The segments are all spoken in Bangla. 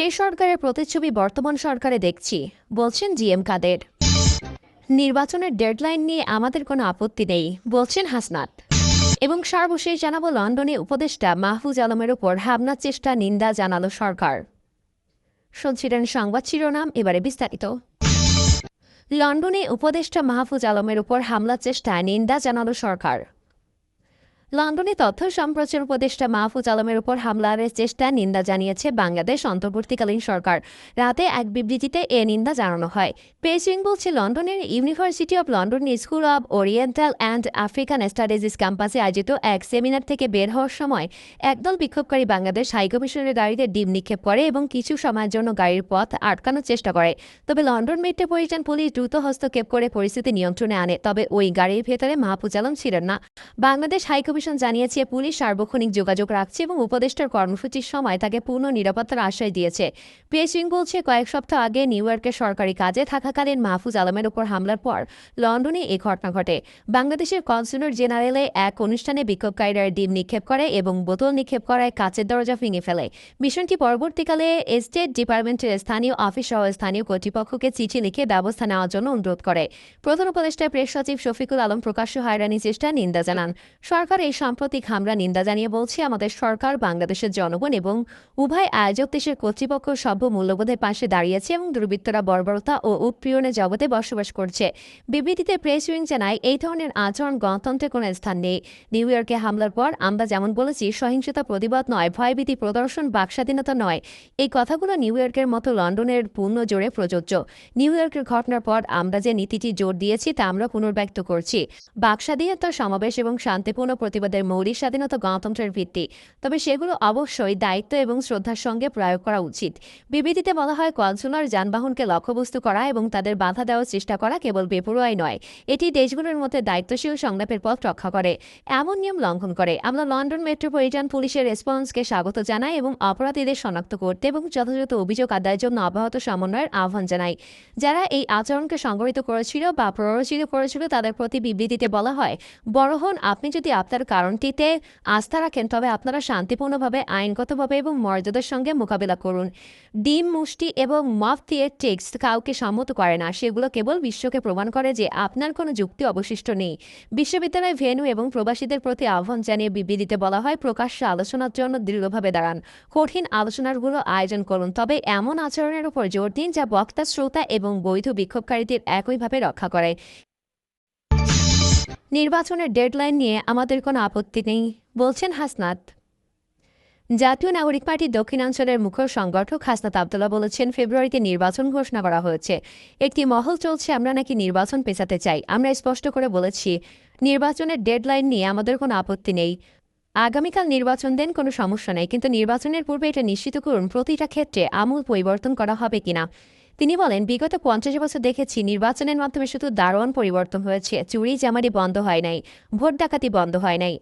সেই সরকারের প্রতিচ্ছবি বর্তমান সরকারে দেখছি, বলছেন জিএম কাদের। নির্বাচনের ডেডলাইন নিয়ে আমাদের কোনো আপত্তি নেই, বলছেন হাসনাত। এবং সর্বশেষ জানাব লন্ডনে উপদেষ্টা মাহফুজ আলমের উপর হামলার চেষ্টা, নিন্দা জানালো সরকার। শুনছিলেন সংবাদ শিরোনাম, এবারে বিস্তারিত। লন্ডনে উপদেষ্টা মাহফুজ আলমের উপর হামলার চেষ্টায় নিন্দা জানালো সরকার। লন্ডনে তথ্য সম্প্রচার উপদেষ্টা মাহফুজ আলমের উপর হামলার চেষ্টা নিন্দা জানিয়েছে বাংলাদেশ অন্তর্বর্তীকালীন সরকার। রাতে এক বিবৃতিতে এ নিন্দা জানানো হয়। পেসিং বলছে, লন্ডনের University of London School of Oriental and African Studies ক্যাম্পাসে আয়োজিত এক সেমিনার থেকে বের হওয়ার সময় একদল বিক্ষোভকারী বাংলাদেশ হাইকমিশনের গাড়িতে ডিম নিক্ষেপ করে এবং কিছু সময়ের জন্য গাড়ির পথ আটকানোর চেষ্টা করে। তবে লন্ডন মেট্রোপলিটন পুলিশ দ্রুত হস্তক্ষেপ করে পরিস্থিতি নিয়ন্ত্রণে আনে, তবে ওই গাড়ির ভেতরে মাহফুজ আলম ছিলেন না। বাংলাদেশ হাইকমিশন জানিয়েছে, পুলিশ সার্বক্ষণিক যোগাযোগ রাখছে এবং উপদেষ্টার কর্মসূচির সময় তাকে পূর্ণ নিরাপত্তার আশ্বাস দিয়েছে। পেসিং বলছে, কয়েক সপ্তাহ আগে নিউ ইয়র্কের সরকারি কাজে থাকাকালীন মাহফুজ আলমের উপর হামলার পর লন্ডনে এই ঘটনা ঘটে। বাংলাদেশের কনসুলেট জেনারেলে এক অনুষ্ঠানে বিক্ষোভকারীরা ডিম নিক্ষেপ করে এবং বোতল নিক্ষেপ করায় কাচের দরজা ভেঙে ফেলে। মিশনটি পরবর্তীকালে এস্টেট ডিপার্টমেন্টের স্থানীয় অফিস সহ স্থানীয় কর্তৃপক্ষকে চিঠি লিখে ব্যবস্থা নেওয়ার জন্য অনুরোধ করে। প্রধান উপদেষ্টা প্রেস সচিব শফিকুল আলম প্রকাশ্য হয়রানি চেষ্টা নিন্দা জানান। সরকার সাম্প্রতিক হামলা নিন্দা জানিয়ে বলছে, আমাদের সরকার, বাংলাদেশের জনগণ এবং উভয় আয়োজক দেশের কর্তৃপক্ষ সভ্য মূল্যবোধের পাশে দাঁড়িয়েছে এবং দুর্বৃত্তরা বর্বরতা ও উৎপ্রিয়নের জগতে বসবাস করছে। বিবৃতিতে প্রেস উইং জানায়, এই ধরনের আচরণ গণতন্ত্রে কোনো স্থান নেই। নিউ ইয়র্কে হামলার পর আমরা যেমন বলেছি, সহিংসতা প্রতিবাদ নয়, ভয়ভীতি প্রদর্শন বাকস্বাধীনতা নয়। এই কথাগুলো নিউ ইয়র্কের মতো লন্ডনের পূর্ণ জোরে প্রযোজ্য। নিউ ইয়র্কের ঘটনার পর আমরা যে নীতিটি জোর দিয়েছি, তা আমরা পুনর্ব্যক্ত করছি। বাকস্বাধীনতা সমাবেশ এবং শান্তিপূর্ণ প্রতিবাদের মৌলিক স্বাধীনতা গণতন্ত্রের ভিত্তি। তবে সেগুলো অবশ্যই দায়িত্ব এবং শ্রদ্ধার সঙ্গে প্রয়োগ করা উচিত। বিবৃতিতে বলা হয় কনসুলার যানবাহনকে লক্ষ্যবস্তু করা এবং তাদের বাধা দেওয়ার চেষ্টা করা কেবল বেপরোয়াই নয়, এটি দেশগুলোর মধ্যে দায়িত্বশীল সংলাপের পথ রক্ষা করে। এমন নিয়ম লঙ্ঘন করে। আমরা লন্ডন মেট্রোপলিটন পুলিশের রেসপন্সকে স্বাগত জানাই এবং অপরাধীদের শনাক্ত করতে এবং যথাযথ অভিযোগ আদায়ের জন্য অব্যাহত সমন্বয়ের আহ্বান জানাই যারা এই আচরণকে সংগঠিত করেছিল বা প্ররোচিত করেছিল তাদের প্রতি বিবৃতিতে বলা হয়, বড় হন, আপনি যদি আপনার কারণটিতে আস্থা রাখেন, তবে আপনারা শান্তিপূর্ণভাবে, আইনগতভাবে এবং মর্যাদার সঙ্গে মোকাবিলা করুন। ডিম, মুষ্টি এবং মফ দিয়ে টেক্সট কাউকে সম্মত করে না, সেগুলো কেবল বিশ্বকে প্রমাণ করে যে আপনার কোনো যুক্তি অবশিষ্ট নেই। বিশ্ববিদ্যালয় ভেন্যু এবং প্রবাসীদের প্রতি আহ্বান জানিয়ে বিবৃতিতে বলা হয়, প্রকাশ্যে আলোচনার জন্য দৃঢ়ভাবে দাঁড়ান। কঠিন আলোচনাগুলো আয়োজন করুন, তবে এমন আচরণের উপর জোর দিন যা বক্তা, শ্রোতা এবং বৈধ বিক্ষোভকারীদের একইভাবে রক্ষা করে। নির্বাচনের ডেডলাইন নিয়ে আমাদের কোনো আপত্তি নেই, বলছেন হাসনাত। জাতীয় নাগরিক পার্টির দক্ষিণাঞ্চলের মুখ্য সংগঠক হাসনাত আবদুল্লাহ বলেছেন, ফেব্রুয়ারিতে নির্বাচন ঘোষণা করা হয়েছে। একটি মহল চলছে, আমরা নাকি নির্বাচন পেছাতে চাই। আমরা স্পষ্ট করে বলেছি, নির্বাচনের ডেডলাইন নিয়ে আমাদের কোনো আপত্তি নেই। আগামীকাল নির্বাচন দেন কোনো সমস্যা নেই, কিন্তু নির্বাচনের পূর্বে এটা নিশ্চিত করুন, প্রতিটা ক্ষেত্রে আমূল পরিবর্তন করা হবে কিনা। তিনি বলেন, বিগত পঞ্চাশ বছর দেখেছি নির্বাচনের মাধ্যমে শুধু দারোয়ান পরিবর্তন হয়েছে চুরি জামারি বন্ধ হয় নাই, ভোট ডাকাতি বন্ধ হয় নাই।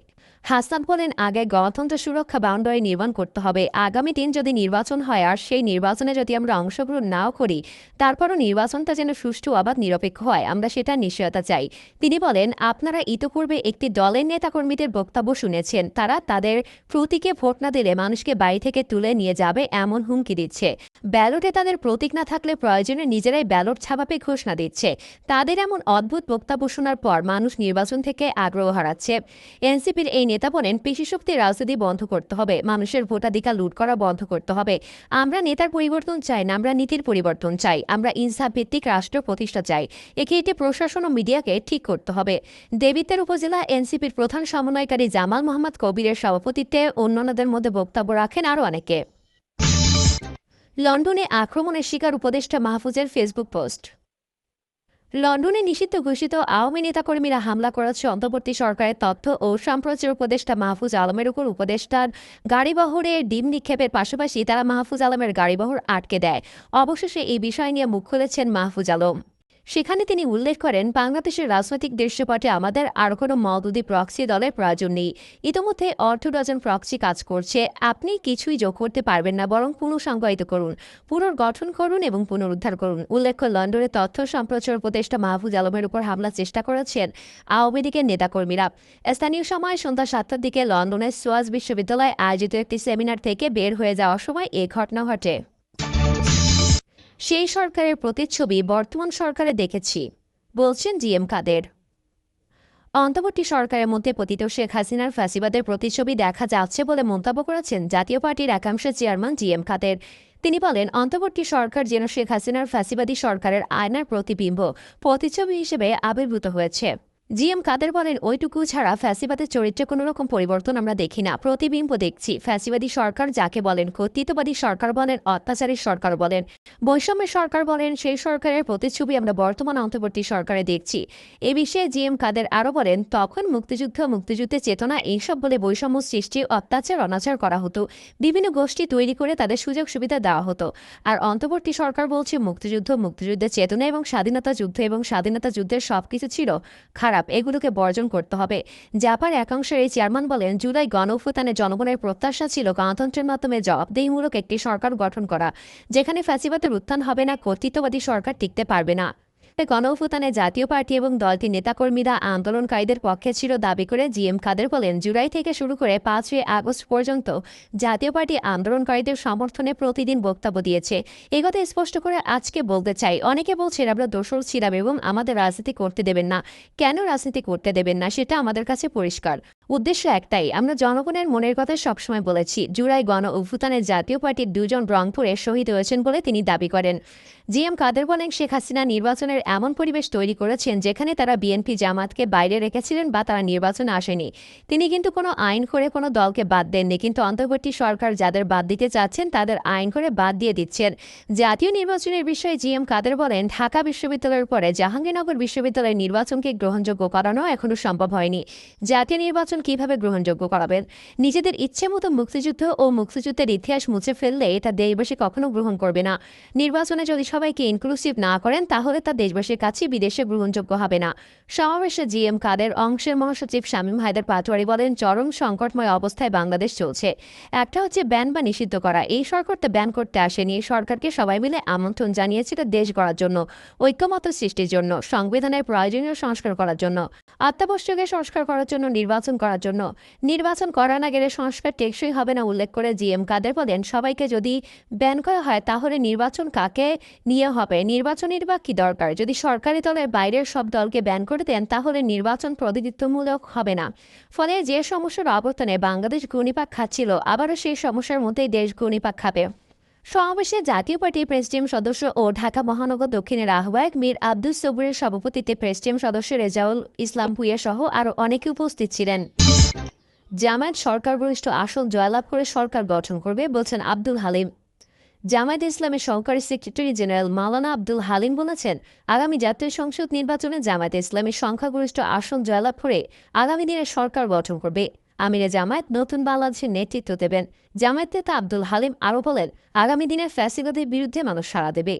হাসান বলেন, আগে গণতন্ত্র সুরক্ষা বাউন্ডারি নির্মাণ করতে হবে। আগামী দিন যদি নির্বাচন হয় আর সেই নির্বাচনে যদি আমরা অংশগ্রহণ নাও করি, তারপরও নির্বাচনটা যেন সুষ্ঠু, আবাদ, নিরপেক্ষ হয়। আমরা সেটা নিশ্চয়তা চাই। তিনি বলেন, আপনারা ইতোপূর্বে একটি দলের নেতাকর্মীদের বক্তব্য শুনেছেন। তারা তাদের প্রতীকে ভোট না দিলে মানুষকে বাড়ি থেকে তুলে নিয়ে যাবে এমন হুমকি দিচ্ছে। ব্যালটে তাদের প্রতীক না থাকলে প্রয়োজনে নিজেরাই ব্যালট ছাপাপে ঘোষণা দিচ্ছে। তাদের এমন অদ্ভুত বক্তব্য শোনার পর মানুষ নির্বাচন থেকে আগ্রহ হারাচ্ছে। এনসিপির এই নেতা বলেন পেশিশক্তির রাজনীতি বন্ধ করতে হবে, মানুষের ভোটাধিকার লুট করা বন্ধ করতে হবে। আমরা নেতার পরিবর্তন চাই না, আমরা নীতির পরিবর্তন চাই, আমরা ইনসাফ ভিত্তিক রাষ্ট্র প্রতিষ্ঠা চাই। একে এটি প্রশাসন ও মিডিয়াকে ঠিক করতে হবে। দেবিদ্বার উপজেলা এনসিপির প্রধান সমন্বয়কারী জামাল মোহাম্মদ কবিরের সভাপতিত্বে অন্যান্যদের মধ্যে বক্তব্য রাখেন আরও অনেকে। লন্ডনে আক্রমণের শিকার উপদেষ্টা মাহফুজের ফেসবুক পোস্ট। লন্ডনে নিষিদ্ধ ঘোষিত আওয়ামী নেতাকর্মীরা হামলা করেছে অন্তর্বর্তী সরকারের তথ্য ও সম্প্রচার উপদেষ্টা মাহফুজ আলমের উপর। উপদেষ্টার গাড়িবহরে ডিম নিক্ষেপের পাশাপাশি তারা মাহফুজ আলমের গাড়িবহর আটকে দেয়। অবশেষে এই বিষয় নিয়ে মুখ খুলেছেন মাহফুজ আলম। সেখানে তিনি উল্লেখ করেন, বাংলাদেশের রাজনৈতিক দৃশ্যপটে আমাদের আর কোনো মদুদি প্রক্সি দলের প্রয়োজন নেই। ইতোমধ্যে অর্ধ ডজন প্রক্সি কাজ করছে। আপনি কিছুই যোগ করতে পারবেন না, বরং পুনঃসংজ্ঞায়িত করুন, পুনর্গঠন করুন এবং পুনরুদ্ধার করুন। উল্লেখ্য, লন্ডনে তথ্য সম্প্রচার উপদেষ্টা মাহফুজ আলমের উপর হামলার চেষ্টা করেছেন আওয়ামী লীগের নেতাকর্মীরা। স্থানীয় সময় সন্ধ্যা সাতটার দিকে লন্ডনের সোয়াজ বিশ্ববিদ্যালয়ে আয়োজিত একটি সেমিনার থেকে বের হয়ে যাওয়ার সময় এ ঘটনা ঘটে। সেই সরকারের প্রতিচ্ছবি বর্তমান সরকারে দেখেছি, বলছেন জিএম কাদের। অন্তর্বর্তী সরকারের মধ্যে পতিত শেখ হাসিনার ফ্যাসিবাদের প্রতিচ্ছবি দেখা যাচ্ছে বলে মন্তব্য করেছেন জাতীয় পার্টির একাংশ চেয়ারম্যান জিএম কাদের। তিনি বলেন অন্তর্বর্তী সরকার যেন শেখ হাসিনার ফ্যাসিবাদী সরকারের আয়নার প্রতিবিম্ব প্রতিচ্ছবি হিসেবে আবির্ভূত হয়েছে। জিএম কাদের বলেন, ওইটুকু ছাড়া ফ্যাসিবাদের চরিত্রে কোনো রকম পরিবর্তন আমরা দেখি না। প্রতিবিম্ব দেখছি। ফ্যাসিবাদী সরকার যাকে বলেন কর্তৃত্ববাদী সরকার বলেন, অত্যাচারী সরকার বলেন, বৈষম্যের সরকার বলেন, সেই সরকারের প্রতিচ্ছবি আমরা বর্তমান অন্তর্বর্তী সরকারে দেখছি। এ বিষয়ে জিএম কাদের আরও বলেন, তখন মুক্তিযুদ্ধ মুক্তিযুদ্ধের চেতনা, এইসব বলে বৈষম্য সৃষ্টি, অত্যাচার, অনাচার করা হতো। বিভিন্ন গোষ্ঠী তৈরি করে তাদের সুযোগ সুবিধা দেওয়া হতো। আর অন্তর্বর্তী সরকার বলছে, মুক্তিযুদ্ধ, মুক্তিযুদ্ধের চেতনা এবং স্বাধীনতা যুদ্ধ এবং স্বাধীনতা যুদ্ধের সবকিছু ছিল খারাপ। এগুলোকে বর্জন করতে হবে। জাপার একাংশের এই চেয়ারম্যান বলেন, জুলাই গণঅভ্যুত্থানে জনগণের প্রত্যাশা ছিল গণতন্ত্রের মাধ্যমে জবাবদেহিমূলক একটি সরকার গঠন করা, যেখানে ফ্যাসিবাদের উত্থান হবে না, কর্তৃত্ববাদী সরকার টিকতে পারবে না। গণঅভ্যুত্থানে জাতীয় পার্টি এবং দলটির নেতাকর্মীরা আন্দোলনকারীদের পক্ষে ছিল দাবি করে জিএম কাদের বলেন, জুলাই থেকে শুরু করে পাঁচই আগস্ট পর্যন্ত জাতীয় পার্টি আন্দোলনকারীদের সমর্থনে প্রতিদিন বক্তব্য দিয়েছে। এ কথা স্পষ্ট করে আজকে বলতে চাই। অনেকে বলছেন আমরা দোষর ছিলাম এবং আমাদের রাজনীতি করতে দেবেন না। কেন রাজনীতি করতে দেবেন না? সেটা আমাদের কাছে পরিষ্কার। উদ্দেশ্য একটাই, আমরা জনগণের মনের কথা সবসময় বলেছি। জুলাই গণ অভ্যুত্থানে জাতীয় পার্টির দুজন রংপুরে শহীদ হয়েছেন বলে তিনি দাবি করেন। জিএম কাদের বলেন, শেখ হাসিনা নির্বাচনের এমন পরিবেশ তৈরি করেছেন যেখানে তারা বিএনপি জামাতকে বাইরে রেখেছিলেন বা তারা নির্বাচনে আসেনি। তিনি কিন্তু কোনো আইন করে কোনো দলকে বাদ দেননি, কিন্তু অন্তর্বর্তী সরকার যাদের বাদ দিতে চাচ্ছেন তাদের আইন করে বাদ দিয়ে দিচ্ছেন। জাতীয় নির্বাচনের বিষয়ে জিএম কাদের বলেন, ঢাকা বিশ্ববিদ্যালয়ের পরে জাহাঙ্গীরনগর বিশ্ববিদ্যালয়ের নির্বাচনকে গ্রহণযোগ্য করানো এখনও সম্ভব হয়নি। জাতীয় নির্বাচন কীভাবে গ্রহণযোগ্য করাবেন? নিজেদের ইচ্ছে মতো মুক্তিযুদ্ধ ও মুক্তিযুদ্ধের ইতিহাস মুছে ফেললে এটা দেশবাসী কখনো গ্রহণ করবে না। নির্বাচনে যদি সবাইকে ইনক্লুসিভ না করেন, তাহলে তা দেশবাসীর কাছে বিদেশে গ্রহণযোগ্য হবে না। সমাবেশে জিএম কাদের অংশের মহাসচিব শামীম হায়দার পাটোয়ারি বলেন, চরম সংকটময় অবস্থায় বাংলাদেশ চলছে। একটা হচ্ছে ব্যান বা নিষিদ্ধ করা। এই সরকার তো ব্যান করতে আসেনি। সরকারকে সবাই মিলে আমন্ত্রণ জানিয়েছিল দেশ গড়ার জন্য, ঐক্যমত সৃষ্টির জন্য, সংবিধানের প্রয়োজনীয় সংস্কার করার জন্য অত্যাবশ্যকে সংস্কার করার জন্য, নির্বাচন করার জন্য। নির্বাচন করা না গেলে সংস্কার টেকসই হবে না, উল্লেখ করে জিএম কাদের বলেন, সবাইকে যদি ব্যান করা হয়, তাহলে নির্বাচন কাকে নিয়ে হবে। নির্বাচনের বা কি দরকার? যদি সরকারি দলের বাইরের সব দলকে ব্যান করে দেন, তাহলে নির্বাচন প্রতিনিধিত্বমূলক হবে না। ফলে যে সমস্যার অবর্তনে বাংলাদেশ ঘূর্ণিপাক খাচ্ছিল, আবারও সেই সমস্যার মধ্যেই দেশ ঘূর্ণিপাক খাবে। সমাবেশে জাতীয় পার্টির প্রেসিডিয়াম সদস্য ও ঢাকা মহানগর দক্ষিণের আহ্বায়ক মীর আব্দুল সবুরের সভাপতিত্বে প্রেসিডিয়াম সদস্য রেজাউল ইসলাম ভুইয়া সহ আরও অনেকে উপস্থিত ছিলেন। জামায়াত সরকার বরিষ্ঠ আসন জয়লাভ করে সরকার গঠন করবে, বলছেন আব্দুল হালিম। জামায়াত ইসলামের সহকারী সেক্রেটারি জেনারেল মালানা আব্দুল হালিম বলেছেন, আগামী জাতীয় সংসদ নির্বাচনে জামায়াত ইসলামের সংখ্যাগরিষ্ঠ আসন জয়লাভ করে আগামী দিনে সরকার গঠন করবে। আমিরে জামায়াত নতুন বাংলাদেশের নেতৃত্ব দেবেন। জামায়াত নেতা আব্দুল হালিম আরও বলেন, আগামী দিনে ফ্যাসিবাদের বিরুদ্ধে মানুষ সাড়া দেবে।